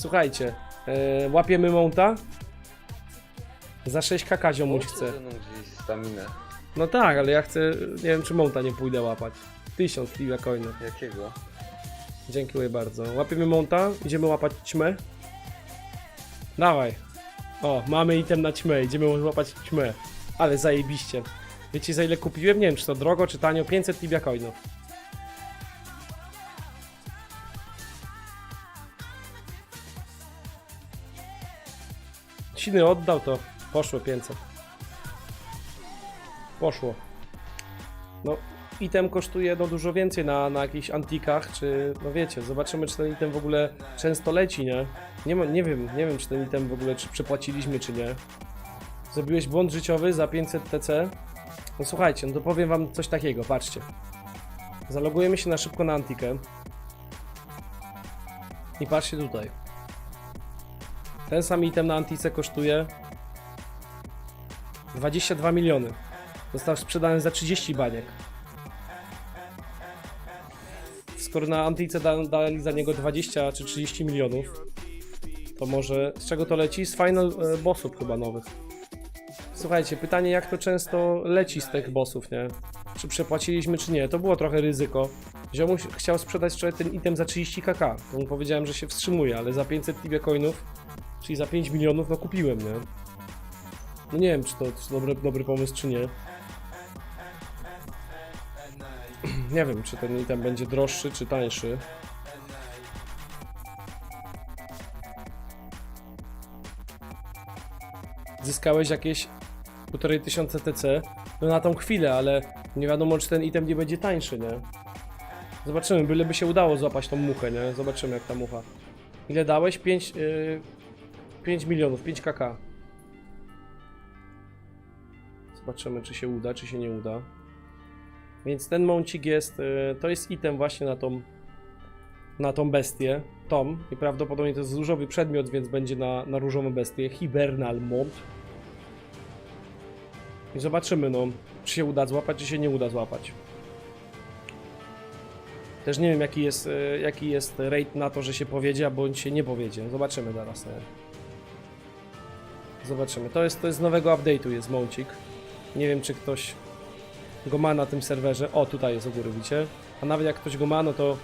Słuchajcie, e, łapiemy monta. Za 6 kk ziomuś Chodźcie chce. mną gdzieś staminę. No tak, ale ja chcę, nie wiem czy monta nie pójdę łapać. 1000 Livia coinów. Jakiego? Dziękuję bardzo. Łapiemy monta, idziemy łapać ćmę. Dawaj. O, mamy item na ćmę, idziemy łapać ćmę. Ale zajebiście. Wiecie za ile kupiłem? Nie wiem czy to drogo, czy tanio. 500 Libia coinów. Siny oddał to. Poszło 500. Poszło. No, item kosztuje no dużo więcej na, na jakichś antikach, czy no wiecie, zobaczymy czy ten item w ogóle często leci, nie? Nie, ma, nie wiem, nie wiem czy ten item w ogóle czy przepłaciliśmy, czy nie. Zrobiłeś błąd życiowy za 500 TC. No słuchajcie, no to powiem wam coś takiego, patrzcie. Zalogujemy się na szybko na antikę. I patrzcie tutaj. Ten sam item na antice kosztuje 22 miliony. Został sprzedany za 30 baniek. Skoro na Antice da, dali za niego 20 czy 30 milionów, to może z czego to leci? Z Final e, Bossów chyba nowych. Słuchajcie, pytanie jak to często leci z tych bossów, nie? Czy przepłaciliśmy, czy nie? To było trochę ryzyko. Ziomuś chciał sprzedać wczoraj ten item za 30 kk. Mu powiedziałem, że się wstrzymuje, ale za 500 Tibia coinów, czyli za 5 milionów, no kupiłem, nie? No nie wiem, czy to, czy dobry, dobry pomysł, czy nie. Nie wiem, czy ten item będzie droższy, czy tańszy. Zyskałeś jakieś 1,5 tysiąca TC, no na tą chwilę, ale nie wiadomo, czy ten item nie będzie tańszy, nie? Zobaczymy, byleby się udało złapać tą muchę, nie? Zobaczymy, jak ta mucha. Ile dałeś? 5, yy, 5 milionów, 5 kk. Zobaczymy, czy się uda, czy się nie uda. Więc ten mącik jest, y, to jest item właśnie na tą, na tą bestię, Tom. I prawdopodobnie to jest różowy przedmiot, więc będzie na, na różową bestię. Hibernal Mont. I zobaczymy, no, czy się uda złapać, czy się nie uda złapać. Też nie wiem, jaki jest, y, jaki jest rate na to, że się powiedzie, bądź się nie powiedzie. Zobaczymy zaraz. Nie? Zobaczymy. To jest, to jest z nowego update'u, jest mącik. Nie wiem, czy ktoś go ma na tym serwerze. O, tutaj jest u góry, widzicie? A nawet jak ktoś go ma, no to,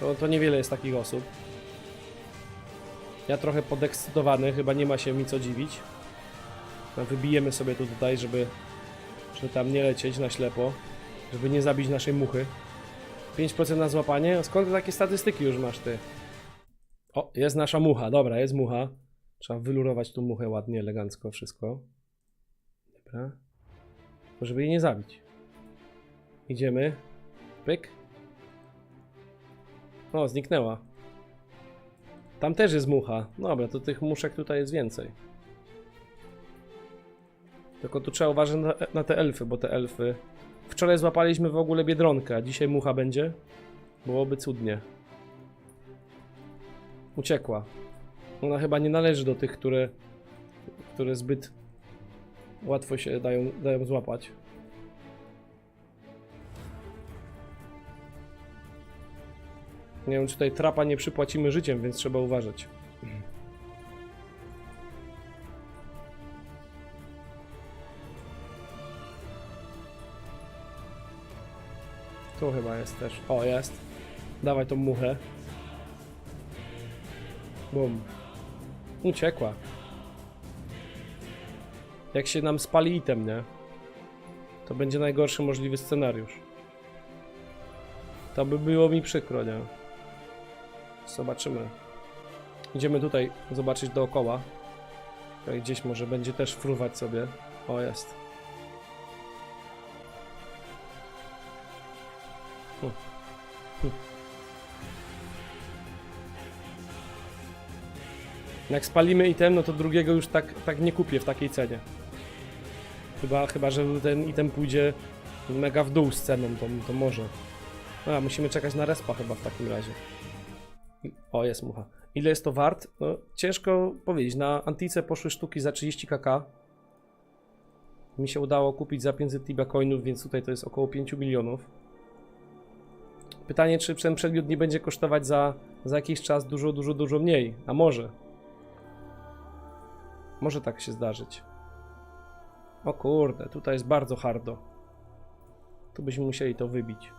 to, to niewiele jest takich osób. Ja trochę podekscytowany, chyba nie ma się mi co dziwić. No, wybijemy sobie tu tutaj, żeby, żeby tam nie lecieć na ślepo, żeby nie zabić naszej muchy. 5% na złapanie? Skąd takie statystyki już masz ty? O, jest nasza mucha, dobra, jest mucha. Trzeba wylurować tu muchę ładnie, elegancko, wszystko. Dobra. Żeby jej nie zabić. Idziemy. Pyk. O, zniknęła. Tam też jest mucha. Dobra, to tych muszek tutaj jest więcej. Tylko tu trzeba uważać na, na te elfy, bo te elfy... Wczoraj złapaliśmy w ogóle biedronkę, a dzisiaj mucha będzie. Byłoby cudnie. Uciekła. Ona chyba nie należy do tych, które, które zbyt łatwo się dają, dają złapać. Nie wiem, czy tutaj trapa nie przypłacimy życiem, więc trzeba uważać. Tu chyba jest też. O, jest. Dawaj tą muchę. Bum. Uciekła. Jak się nam spali item, nie? To będzie najgorszy możliwy scenariusz. To by było mi przykro, nie? Zobaczymy. Idziemy tutaj zobaczyć dookoła. Tutaj gdzieś może będzie też fruwać sobie. O, jest. Hm. Hm. Jak spalimy item, no to drugiego już tak, tak nie kupię w takiej cenie. Chyba, chyba, że ten item pójdzie mega w dół z ceną, to, to może. A, musimy czekać na respa chyba w takim razie. O, jest mucha. Ile jest to wart? No, ciężko powiedzieć. Na Antice poszły sztuki za 30 kk. Mi się udało kupić za 500 Tibia coinów, więc tutaj to jest około 5 milionów. Pytanie, czy ten przedmiot nie będzie kosztować za, za jakiś czas dużo, dużo, dużo mniej. A może. Może tak się zdarzyć. O kurde, tutaj jest bardzo hardo. Tu byśmy musieli to wybić.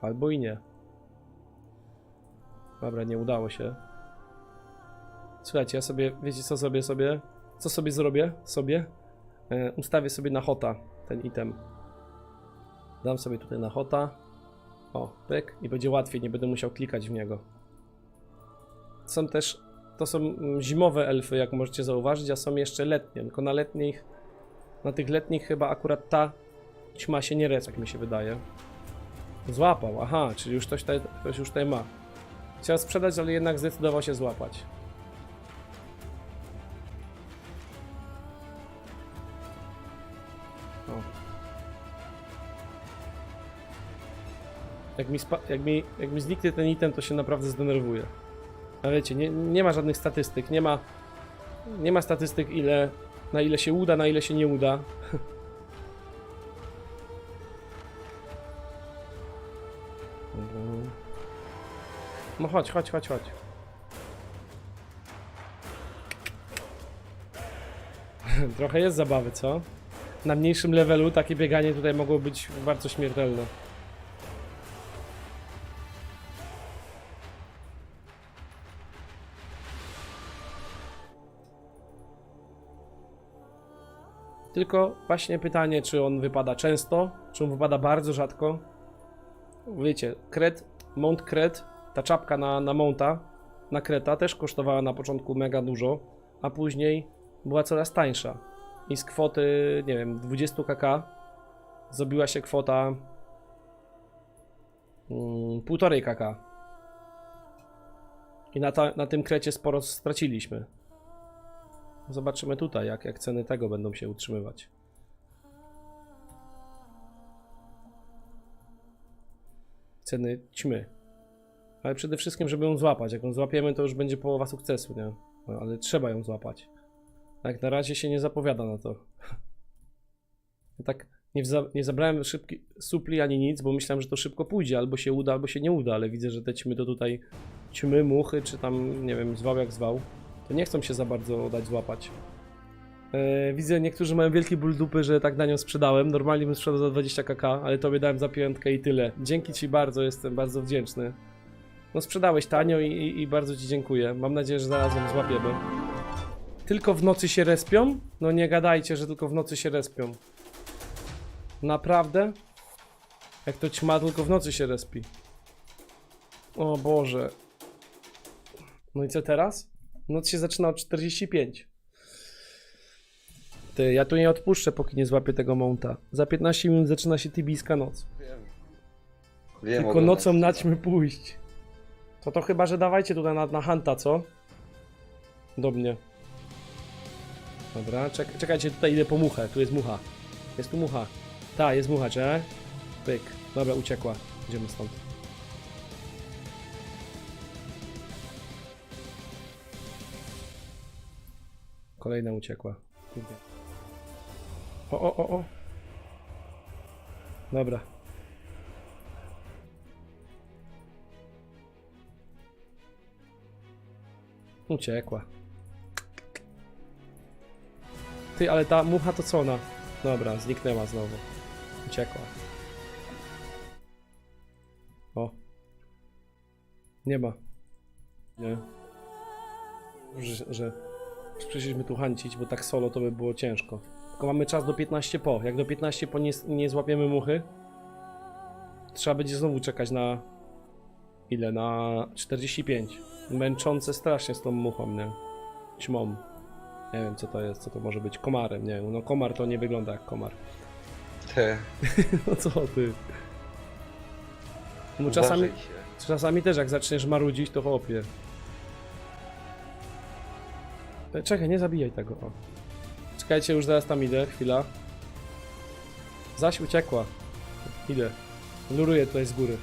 Albo i nie. Dobra, nie udało się. Słuchajcie, ja sobie, wiecie co sobie sobie? Co sobie zrobię? Sobie? E, ustawię sobie na hota ten item. Dam sobie tutaj na hota. O, pyk. I będzie łatwiej, nie będę musiał klikać w niego. Są też, to są mm, zimowe elfy, jak możecie zauważyć, a są jeszcze letnie. Tylko na letnich, na tych letnich chyba akurat ta ćma się nie rec, jak mi się wydaje. Złapał, aha, czyli już ktoś tutaj, ktoś już tutaj ma. Chciał sprzedać, ale jednak zdecydował się złapać. Jak mi, jak, mi, jak mi zniknie ten item, to się naprawdę zdenerwuję. Wiecie, nie, nie ma żadnych statystyk, nie ma, nie ma statystyk ile, na ile się uda, na ile się nie uda. No chodź, chodź, chodź, chodź. Trochę jest zabawy, co? Na mniejszym levelu takie bieganie tutaj mogło być bardzo śmiertelne. Tylko właśnie pytanie, czy on wypada często, czy on wypada bardzo rzadko. Wiecie, kret, mount kret, ta czapka na, na mounta, na kreta też kosztowała na początku mega dużo, a później była coraz tańsza. I z kwoty, nie wiem, 20 kk zrobiła się kwota mm, półtorej kk. I na, ta, na tym krecie sporo straciliśmy. Zobaczymy tutaj, jak, jak ceny tego będą się utrzymywać. Ceny ćmy. Ale przede wszystkim, żeby ją złapać. Jak ją złapiemy, to już będzie połowa sukcesu, nie? No, ale trzeba ją złapać. Tak na razie się nie zapowiada na to. Tak nie, nie zabrałem szybki supli ani nic, bo myślałem, że to szybko pójdzie. Albo się uda, albo się nie uda, ale widzę, że te ćmy to tutaj ćmy, muchy, czy tam, nie wiem, zwał jak zwał, to nie chcą się za bardzo dać złapać. E, widzę, niektórzy mają wielki ból dupy, że tak na nią sprzedałem. Normalnie bym sprzedał za 20 kk, ale tobie dałem za piątkę i tyle. Dzięki ci bardzo, jestem bardzo wdzięczny. No sprzedałeś tanio i, i, i bardzo ci dziękuję. Mam nadzieję, że zaraz ją złapiemy. Tylko w nocy się respią? No nie gadajcie, że tylko w nocy się respią. Naprawdę? Jak to ćma, tylko w nocy się respi. O Boże. No i co teraz? Noc się zaczyna od 45. Ty, ja tu nie odpuszczę, póki nie złapię tego mounta. Za 15 minut zaczyna się tybijska noc. Wiem. Wiem Tylko nocą naćmy pójść. To to chyba, że dawajcie tutaj na, na Hanta, co? Do mnie. Dobra, czek czekajcie, tutaj idę po muchę. Tu jest mucha. Jest tu mucha. Ta, jest mucha, czy? Pyk. Dobra, uciekła. Idziemy stąd. Kolejna uciekła. O, o, o, o. Dobra. Uciekła. Ty, ale ta mucha to co ona? Dobra, zniknęła znowu. Uciekła. O. Nie ma. Nie. Że, że przyszliśmy tu hancić, bo tak solo to by było ciężko. Tylko mamy czas do 15 po. Jak do 15 po nie, nie złapiemy muchy, trzeba będzie znowu czekać na... Ile? Na 45. Męczące strasznie z tą muchą, nie? Ćmą. Nie wiem co to jest, co to może być. Komarem, nie wiem. No komar to nie wygląda jak komar. Te, No co ty? No czasami, uważaj się. czasami też jak zaczniesz marudzić, to chłopie. E, Czekaj, nie zabijaj tego. O. Czekajcie, już zaraz tam idę, chwila. Zaś uciekła. Idę. Luruję tutaj z góry.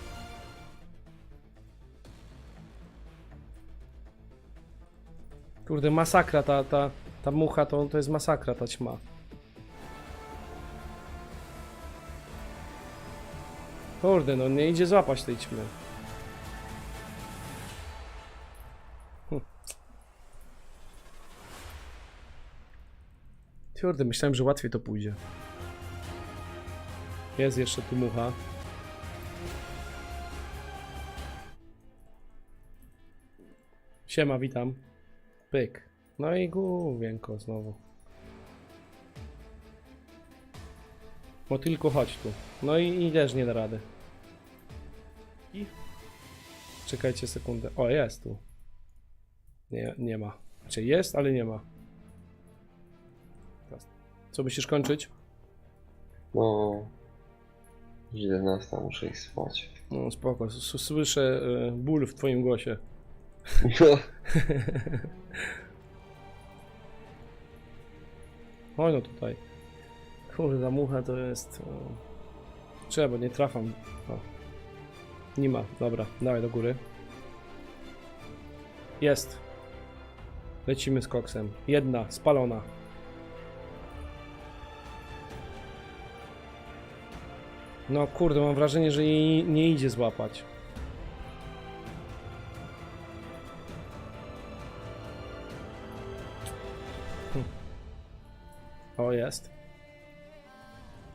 Kurde, masakra ta, ta, ta mucha, to, to jest masakra ta ćma. Kurde, no nie idzie złapać tej ćmy. Kurde, myślałem, że łatwiej to pójdzie. Jest jeszcze tu mucha. Siema, witam. Pyk. No i główienko znowu. Motylku, chodź tu. No i, i też nie da rady. I... Czekajcie sekundę. O, jest tu. Nie, nie ma. Znaczy jest, ale nie ma. Co myślisz kończyć? No. 11 muszę ich spać. No spoko, s- słyszę y, ból w twoim głosie. No. Oj no tutaj. Kurde, ta mucha to jest... O... Trzeba, nie trafam. O. Nie ma, dobra, dawaj do góry. Jest. Lecimy z koksem. Jedna, spalona. No kurde, mam wrażenie, że jej nie idzie złapać. O, jest.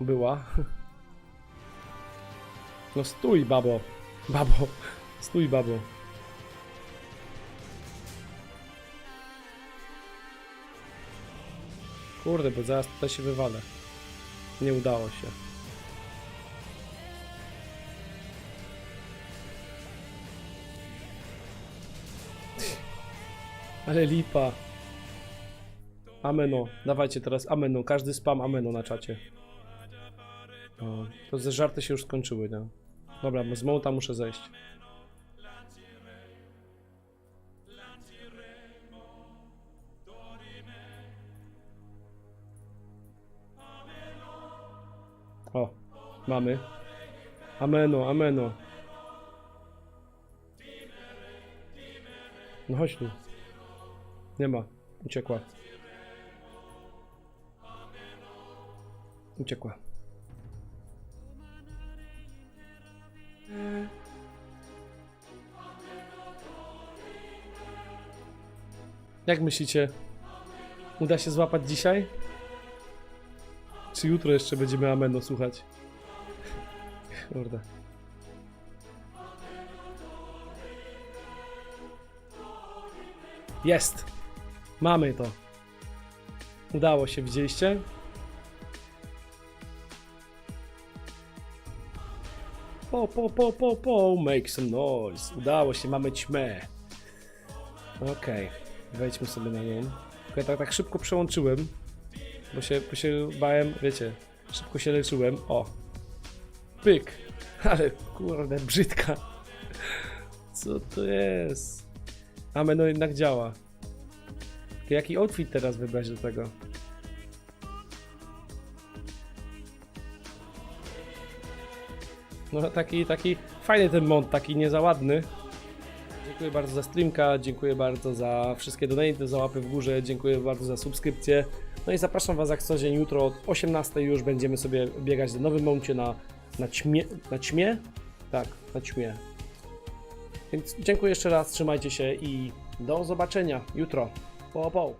Była. No stój, babo. Babo. Stój, babo. Kurde, bo zaraz tutaj się wywalę. Nie udało się. Ale lipa. Ameno. Dawajcie teraz ameno. Każdy spam ameno na czacie. O, to ze żarty się już skończyły, no. Dobra, z mołta muszę zejść. O, mamy. Ameno, ameno. No chodź tu. Nie ma. Uciekła. Uciekła. Jak myślicie? Uda się złapać dzisiaj? Czy jutro jeszcze będziemy Ameno słuchać? Kurde. Jest! Mamy to. Udało się, widzieliście? Po, po, po, po, po, make some noise. Udało się, mamy ćmę. Okej, wejdźmy sobie na nią. Ja tak, tak szybko przełączyłem, bo się, bo się bałem, wiecie, szybko się leczyłem. O, pyk. Ale kurde, brzydka. Co to jest? Amen, no jednak działa. To Jaki outfit teraz wybrać do tego? No taki, taki fajny ten mont, taki nie za ładny. Dziękuję bardzo za streamka, dziękuję bardzo za wszystkie donaty, za łapy w górze, dziękuję bardzo za subskrypcję. No i zapraszam Was jak co dzień jutro od 18 już będziemy sobie biegać na nowym moncie na, na ćmie, na ćmie? Tak, na ćmie. Więc dziękuję jeszcze raz, trzymajcie się i do zobaczenia jutro. Po, po.